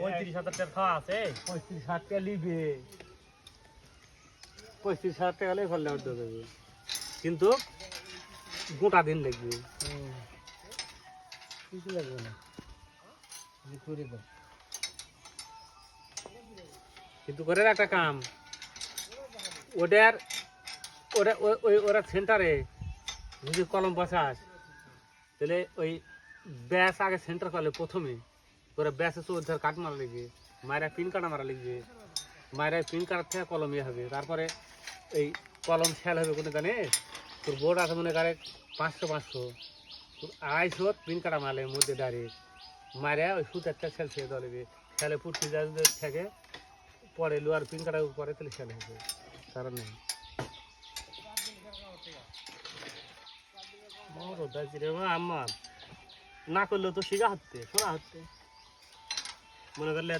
পঁয়ত্রিশ হাজার টাকা আছে পঁয়ত্রিশ হাজার টাকা নিবে পঁয়ত্রিশ হাজার টাকা হলে ফল নেওয়ার দেবে কিন্তু গোটা দিন লাগবে কিন্তু করে একটা কাম ওদের ওরা ওই ওরা সেন্টারে যদি কলম বসাস তাহলে ওই ব্যাস আগে সেন্টার করলে প্রথমে। ওরা ব্যাসে ওধার কাট মারা লিখবে মায়েরা পিন কাটা মারা লিখবে মায়েরা পিন কাটার থেকে কলম ইয়ে হবে। তারপরে এই কলম শেল হবে কোনো জানে? তোর বোর্ড আছে মনে করে পাঁচশো পাঁচশো। তোর আড়াইশো পিন কাটা মারলে মধ্যে দাঁড়িয়ে মারে ওই থেকে সেল ছেড়ে দেবে খেলে পুটকি যা যদি থাকে, পরে লোয়ার পিন কাটার পরে তাহলে খেলে হবে। কারণ নেই। আমার। না করলেও তো শিখা হাতে শোনা হাতে মনে করলে